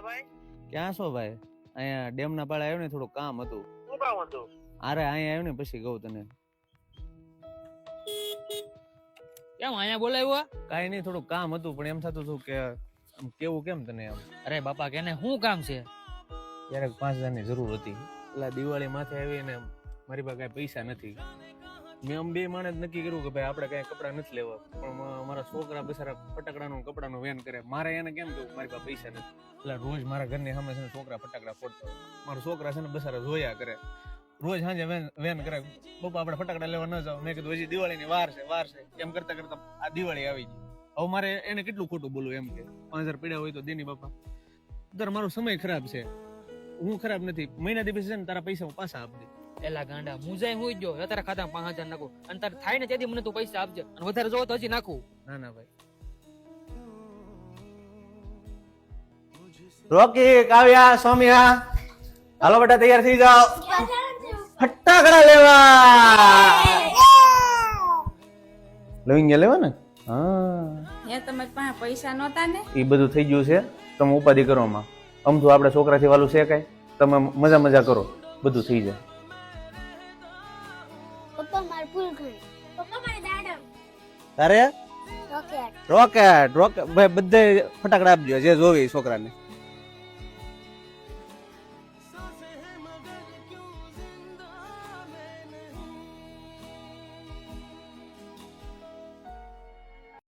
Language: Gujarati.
ક્યાં ભાઈ? ક્યાં છો ભાઈ? અહીંયા ડેમ ના પાળે આવ્યો ને થોડું કામ હતું. શું કામ હતું? અરે અહીંયા આવ્યો ને પછી કહું તને. કેમ અહીંયા બોલાવ્યો કઈ નહીં થોડું કામ હતું પણ એમ થતું હતું કે આમ કેવું કેમ તને એમ અરે બાપા કેને શું કામ છે? ક્યારેક પાંચ હજારની જરૂર હતી. એટલે દિવાળી માથે આવીને મારી પાસે કાંઈ પૈસા નથી. મેં આમ બે માણસ નક્કી કર્યું કે ભાઈ આપણે કાંઈ કપડાં નથી લેવા. પણ મારા છોકરા બિચારા ફટાકડાનું કપડાનું વેન કરે. મારે એને કેમ કેવું મારી પાસે પૈસા નથી? એટલે રોજ મારા ઘરની સામે છે ને છોકરા ફટાકડા ફોડતા મારા છોકરા છે ને બિચારા જોયા કરે. રોજ સાંજે વેન વેન કરે. પપ્પા, આપણે ફટાકડા લેવા ન જાવ મેં કીધું, હજી દિવાળીની વાર છે વાર છે. એમ કરતા કરતા આ દિવાળી આવી ગઈ. હવે મારે એને કેટલું ખોટું બોલવું એમ કે? પાંચ હજાર પીડ્યા હોય તો દેની બાપા. દર મારો સમય ખરાબ છે. હું ખરાબ નથી. મહિના દિવસે તારા પૈસા પાછા આપી દે એલા ગાંડા મુજાય હું જો અત્યારે ખાતા પાંચ હજાર નાખું. અને તારે થાય ને તેથી મને તું પૈસા આપજે. અને વધારે જોવો તો હજી નાખું. ના ના ભાઈ. રોકી કાવ્યા સૌમ્યા. હાલો બેટા તૈયાર થઈ જાઓ. ફટાકડા લેવા. લવિંગ ગયા લેવા ને હા. હે તમે પાસે પૈસા નહોતા ને? એ બધું થઈ ગયું છે. તમે ઉપાધિ કરો માં અમથું આપણે છોકરાથી વાલું છે કઈ. તમે મજા મજા કરો. બધું થઈ જાય. તારે રોકેટ રોકેટ રોકેટ ભાઈ બધે ફટાકડા આપજો જે જોવે છોકરાને.